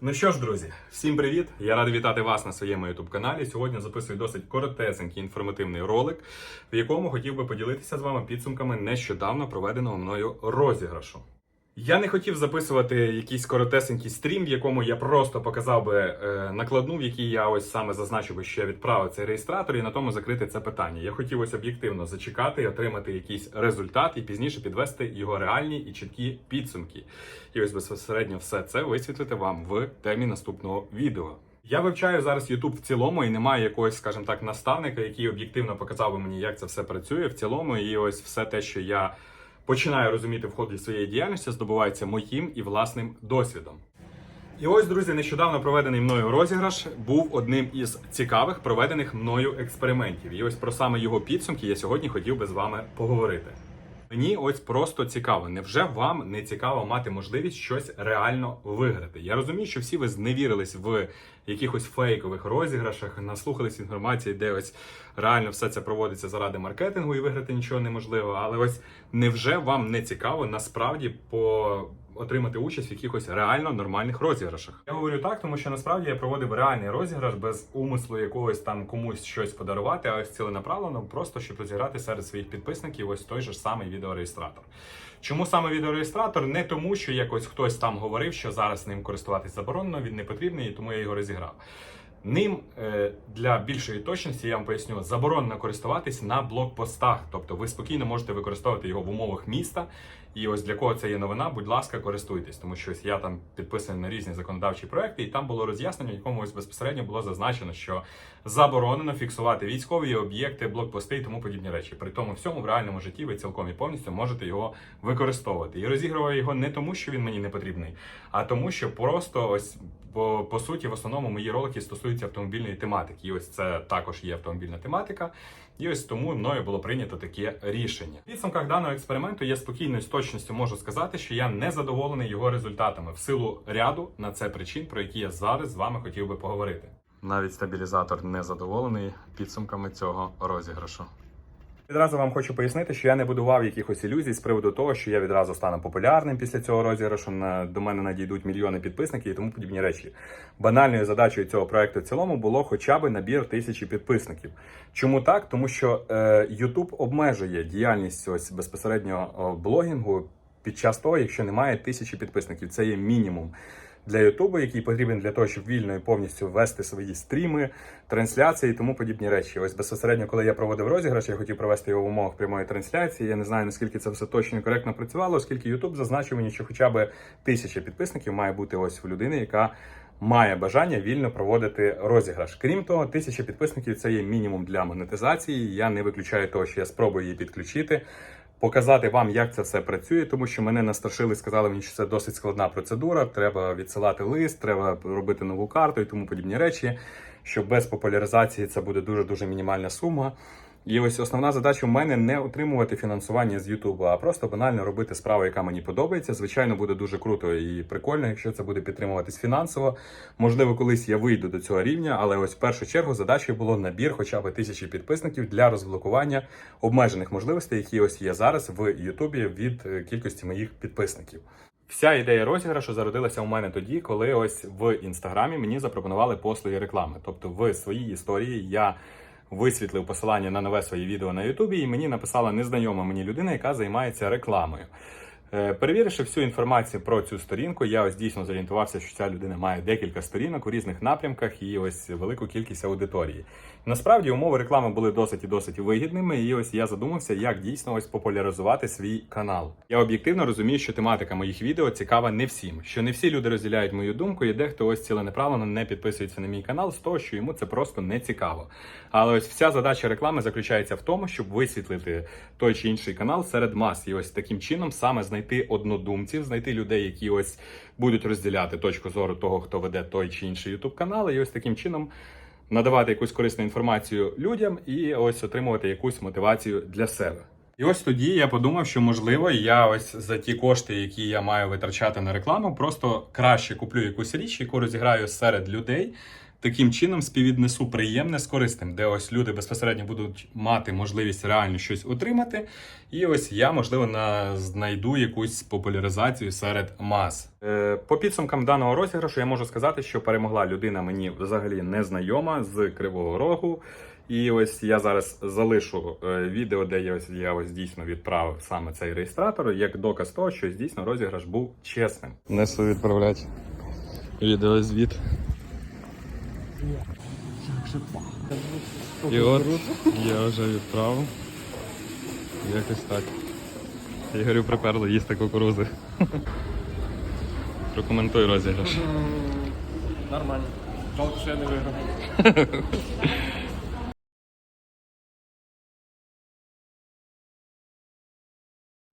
Ну що ж, друзі, всім привіт! Я радий вітати вас на своєму youtube каналі. Сьогодні записую досить коротесенький інформативний ролик, в якому хотів би поділитися з вами підсумками нещодавно проведеного мною розіграшу. Я не хотів записувати якийсь коротесенький стрім, в якому я просто показав би е, накладну, в якій я ось саме зазначив би, що я відправив цей реєстратор, і на тому закрити це питання. Я хотів ось об'єктивно зачекати отримати якийсь результат, і пізніше підвести його реальні і чіткі підсумки. І ось безпосередньо все це висвітлити вам в темі наступного відео. Я вивчаю зараз YouTube в цілому, і немає якогось, скажімо так, наставника, який об'єктивно показав би мені, як це все працює в цілому. І ось все те, що я починаю розуміти в ході своєї діяльності, здобувається моїм і власним досвідом. І ось, друзі, нещодавно проведений мною розіграш був одним із цікавих проведених мною експериментів. І ось про саме його підсумки я сьогодні хотів би з вами поговорити. Мені ось просто цікаво. Невже вам не цікаво мати можливість щось реально виграти? Я розумію, що всі ви зневірились в якихось фейкових розіграшах, наслухались інформації, де ось реально все це проводиться заради маркетингу і виграти нічого неможливо. Але ось невже вам не цікаво насправді по отримати участь в якихось реально нормальних розіграшах. Я говорю так, тому що насправді я проводив реальний розіграш без умислу якогось там комусь щось подарувати, а ось ціленаправлено, просто щоб розіграти серед своїх підписників ось той же самий відеореєстратор. Чому саме відеореєстратор? Не тому, що якось хтось там говорив, що зараз ним користуватись заборонено, він не потрібний, і тому я його розіграв. Ним е, для більшої точності я вам поясню, заборонено користуватись на блокпостах. Тобто ви спокійно можете використовувати його в умовах міста. І ось для кого це є новина, будь ласка, користуйтесь, тому що ось я там підписаний на різні законодавчі проекти, і там було роз'яснення, якому ось безпосередньо було зазначено, що заборонено фіксувати військові об'єкти, блокпости і тому подібні речі. При тому всьому в реальному житті ви цілком і повністю можете його використовувати. І розігрував його не тому, що він мені не потрібний, а тому, що просто ось. Бо по суті, в основному мої ролики стосуються автомобільної тематики. І ось це також є автомобільна тематика. І ось тому мною було прийнято таке рішення. В підсумках даного експерименту я спокійно з точністю можу сказати, що я не задоволений його результатами в силу ряду на це причин, про які я зараз з вами хотів би поговорити. Навіть стабілізатор не задоволений підсумками цього розіграшу. Відразу вам хочу пояснити, що я не будував якихось ілюзій з приводу того, що я відразу стану популярним після цього розіграшу. До мене надійдуть мільйони підписників і тому подібні речі. Банальною задачею цього проекту в цілому було хоча б набір тисячі підписників. Чому так? Тому що е, YouTube обмежує діяльність ось безпосередньо блогінгу під час того, якщо немає тисячі підписників. Це є мінімум для Ютубу, який потрібен для того, щоб вільно і повністю вести свої стріми, трансляції і тому подібні речі. Ось безпосередньо, коли я проводив розіграш, я хотів провести його в умовах прямої трансляції. Я не знаю наскільки це все точно і коректно працювало, оскільки Ютуб зазначив мені, що хоча б тисяча підписників має бути ось у людини, яка має бажання вільно проводити розіграш. Крім того, тисяча підписників це є мінімум для монетизації. Я не виключаю того, що я спробую її підключити. Показати вам, як це все працює, тому що мене настрашили, сказали мені, що це досить складна процедура. Треба відсилати лист, треба робити нову карту і тому подібні речі. Що без популяризації це буде дуже дуже мінімальна сума. І ось основна задача в мене не отримувати фінансування з Ютубу, а просто банально робити справу, яка мені подобається. Звичайно, буде дуже круто і прикольно, якщо це буде підтримуватись фінансово. Можливо, колись я вийду до цього рівня, але ось в першу чергу задачею було набір хоча б тисячі підписників для розблокування обмежених можливостей, які ось є зараз в Ютубі від е, кількості моїх підписників. Вся ідея розіграшу зародилася у мене тоді, коли ось в інстаграмі мені запропонували послуги реклами. Тобто, в своїй історії я висвітлив посилання на нове своє відео на Ютубі, і мені написала незнайома мені людина, яка займається рекламою. Е, Перевіривши всю інформацію про цю сторінку, я ось дійсно зорієнтувався, що ця людина має декілька сторінок у різних напрямках і ось велику кількість аудиторії. Насправді умови реклами були досить і досить вигідними, і ось я задумався, як дійсно ось популяризувати свій канал. Я об'єктивно розумію, що тематика моїх відео цікава не всім, що не всі люди розділяють мою думку, і дехто ось ціленеправленно не підписується на мій канал з того, що йому це просто не цікаво. Але ось вся задача реклами заключається в тому, щоб висвітлити той чи інший канал серед мас, і ось таким чином саме знайти однодумців, знайти людей, які ось будуть розділяти точку зору того, хто веде той чи інший ютуб канал, і ось таким чином надавати якусь корисну інформацію людям і ось отримувати якусь мотивацію для себе. І ось тоді я подумав, що можливо я ось за ті кошти, які я маю витрачати на рекламу, просто краще куплю якусь річ, яку розіграю серед людей. Таким чином співвіднесу приємне з корисним, де ось люди безпосередньо будуть мати можливість реально щось отримати. І ось я, можливо, на, знайду якусь популяризацію серед мас. Е, по підсумкам даного розіграшу я можу сказати, що перемогла людина мені взагалі незнайома з Кривого Рогу. І ось я зараз залишу е, відео, де я ось, я ось дійсно відправив саме цей реєстратор, як доказ того, що дійсно розіграш був чесним. Несу відправляти відеозвіт. І от я вже відправив. Якось так. Я говорю, приперло їсти кукурузи. Прокоментуй розіграш. Нормально. Жалко, що я не виграв.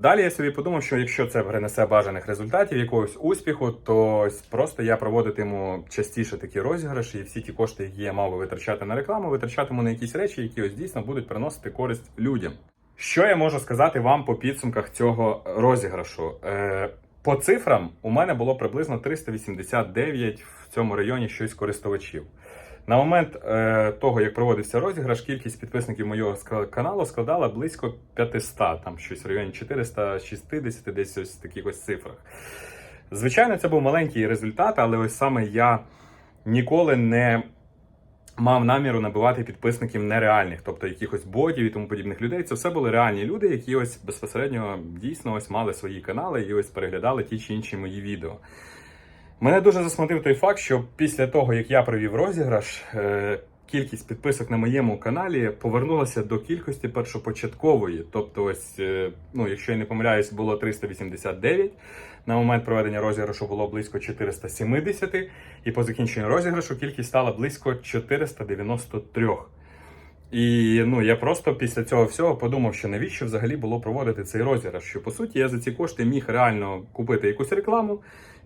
Далі я собі подумав, що якщо це принесе бажаних результатів, якогось успіху, то просто я проводитиму частіше такі розіграші, і всі ті кошти, які я мав би витрачати на рекламу, витрачатиму на якісь речі, які ось дійсно будуть приносити користь людям. Що я можу сказати вам по підсумках цього розіграшу? Е, по цифрам у мене було приблизно 389 в цьому районі щось користувачів. На момент е, того, як проводився розіграш, кількість підписників моєго каналу складала близько 500, там щось в районі 460, десь ось в таких ось цифрах. Звичайно, це був маленький результат, але ось саме я ніколи не мав наміру набивати підписників нереальних, тобто якихось ботів і тому подібних людей. Це все були реальні люди, які ось безпосередньо дійсно ось мали свої канали і ось переглядали ті чи інші мої відео. Мене дуже засмутив той факт, що після того, як я провів розіграш, е, кількість підписок на моєму каналі повернулася до кількості першопочаткової. Тобто, ось, е, ну, якщо я не помиляюсь, було 389. На момент проведення розіграшу було близько 470, і по закінченню розіграшу кількість стала близько 493. І ну я просто після цього всього подумав, що навіщо взагалі було проводити цей розіграш. Що по суті я за ці кошти міг реально купити якусь рекламу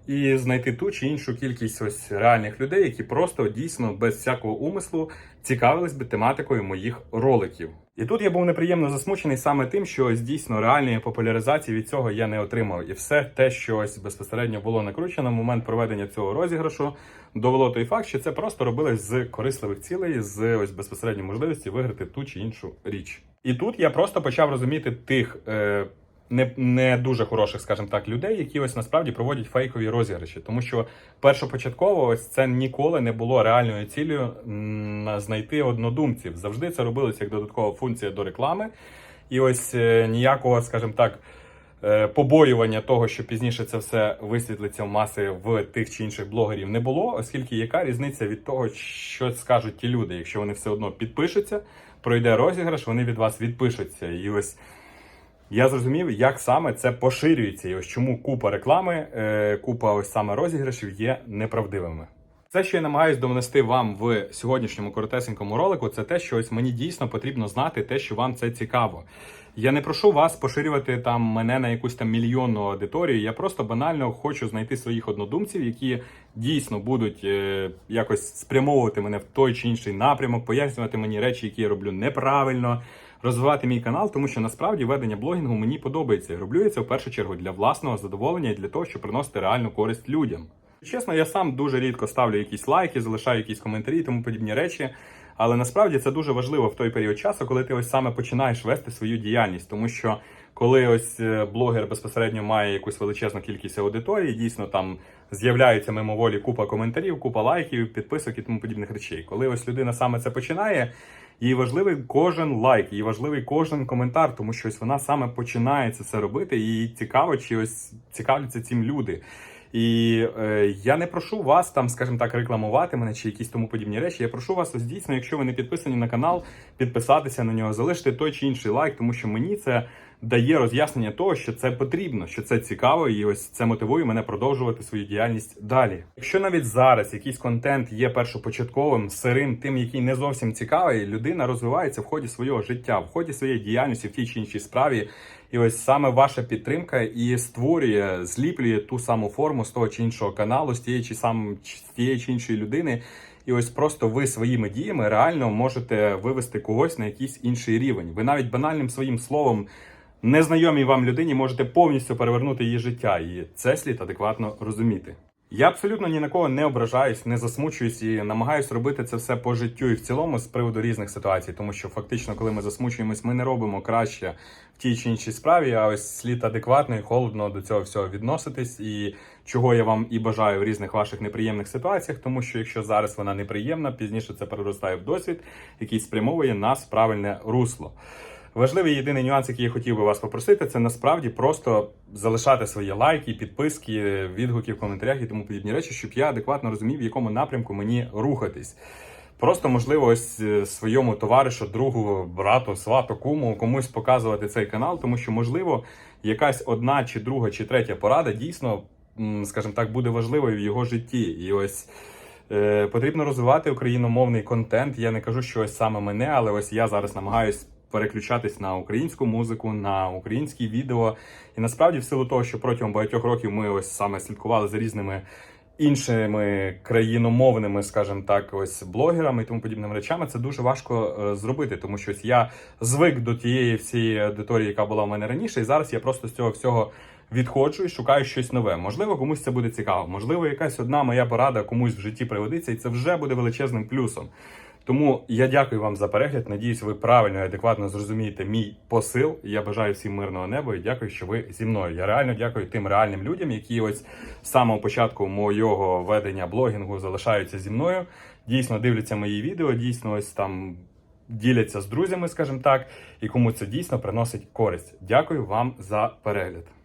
і знайти ту чи іншу кількість ось реальних людей, які просто дійсно без всякого умислу цікавились би тематикою моїх роликів. І тут я був неприємно засмучений саме тим, що ось дійсно реальної популяризації від цього я не отримав. І все те, що ось безпосередньо було накручено в момент проведення цього розіграшу, довело той факт, що це просто робилось з корисливих цілей, з ось безпосередньо можливості виграти ту чи іншу річ. І тут я просто почав розуміти тих. Е, не, не дуже хороших, скажімо так, людей, які ось насправді проводять фейкові розіграші, тому що першопочатково ось це ніколи не було реальною цілею знайти однодумців. Завжди це робилось як додаткова функція до реклами, і ось е, ніякого, скажімо так. е, Побоювання того, що пізніше це все висвітлиться в маси в тих чи інших блогерів, не було, оскільки яка різниця від того, що скажуть ті люди, якщо вони все одно підпишуться, пройде розіграш, вони від вас відпишуться. І ось я зрозумів, як саме це поширюється, і ось чому купа реклами, е, купа ось саме розіграшів є неправдивими. Це, що я намагаюсь донести вам в сьогоднішньому коротесенькому ролику, це те, що ось мені дійсно потрібно знати те, що вам це цікаво. Я не прошу вас поширювати там мене на якусь там мільйонну аудиторію. Я просто банально хочу знайти своїх однодумців, які дійсно будуть е, якось спрямовувати мене в той чи інший напрямок, пояснювати мені речі, які я роблю неправильно, розвивати мій канал, тому що насправді ведення блогінгу мені подобається. Я роблю я це в першу чергу для власного задоволення і для того, щоб приносити реальну користь людям. Чесно, я сам дуже рідко ставлю якісь лайки, залишаю якісь коментарі і тому подібні речі. Але насправді це дуже важливо в той період часу, коли ти ось саме починаєш вести свою діяльність, тому що коли ось е, блогер безпосередньо має якусь величезну кількість аудиторії, дійсно там з'являється мимоволі купа коментарів, купа лайків, підписок і тому подібних речей. Коли ось людина саме це починає, їй важливий кожен лайк, їй важливий кожен коментар, тому що ось вона саме починає це робити, і їй цікаво, чи ось цікавляться цим люди. І е, я не прошу вас там, скажімо так, рекламувати мене чи якісь тому подібні речі. Я прошу вас ось дійсно, якщо ви не підписані на канал, підписатися на нього, залишити той чи інший лайк, тому що мені це дає роз'яснення того, що це потрібно, що це цікаво, і ось це мотивує мене продовжувати свою діяльність далі. Якщо навіть зараз якийсь контент є першопочатковим, сирим, тим, який не зовсім цікавий, людина розвивається в ході свого життя, в ході своєї діяльності в тій чи іншій справі. І ось саме ваша підтримка і створює, зліплює ту саму форму з того чи іншого каналу, з тієї чи сам з тієї чи іншої людини. І ось просто ви своїми діями реально можете вивести когось на якийсь інший рівень. Ви навіть банальним своїм словом незнайомій вам людині можете повністю перевернути її життя, і це слід адекватно розуміти. Я абсолютно ні на кого не ображаюсь, не засмучуюсь і намагаюсь робити це все по життю і в цілому з приводу різних ситуацій, тому що фактично, коли ми засмучуємось, ми не робимо краще в тій чи іншій справі. А ось слід адекватно і холодно до цього всього відноситись, і чого я вам і бажаю в різних ваших неприємних ситуаціях, тому що якщо зараз вона неприємна, пізніше це переростає в досвід, який спрямовує нас в правильне русло. Важливий єдиний нюанс, який я хотів би вас попросити, це насправді просто залишати свої лайки, підписки, відгуки в коментарях і тому подібні речі, щоб я адекватно розумів, в якому напрямку мені рухатись. Просто можливо, ось е, своєму товаришу, другу, брату, свату, куму, комусь показувати цей канал, тому що можливо якась одна чи друга чи третя порада дійсно, скажімо так, буде важливою в його житті. І ось Е, потрібно розвивати україномовний контент. Я не кажу, що ось саме мене, але ось я зараз намагаюсь переключатись на українську музику, на українські відео. І насправді, в силу того, що протягом багатьох років ми ось саме слідкували за різними іншими країномовними, скажімо так, ось блогерами і тому подібними речами, це дуже важко е, зробити, тому що ось я звик до тієї всієї аудиторії, яка була в мене раніше, і зараз я просто з цього всього відходжу і шукаю щось нове. Можливо, комусь це буде цікаво. Можливо, якась одна моя порада комусь в житті пригодиться, і це вже буде величезним плюсом. Тому я дякую вам за перегляд. Надіюсь, ви правильно і адекватно зрозумієте мій посил. Я бажаю всім мирного неба і дякую, що ви зі мною. Я реально дякую тим реальним людям, які ось з самого початку моєго ведення блогінгу залишаються зі мною. Дійсно дивляться мої відео, дійсно ось там діляться з друзями, скажімо так, і кому це дійсно приносить користь. Дякую вам за перегляд.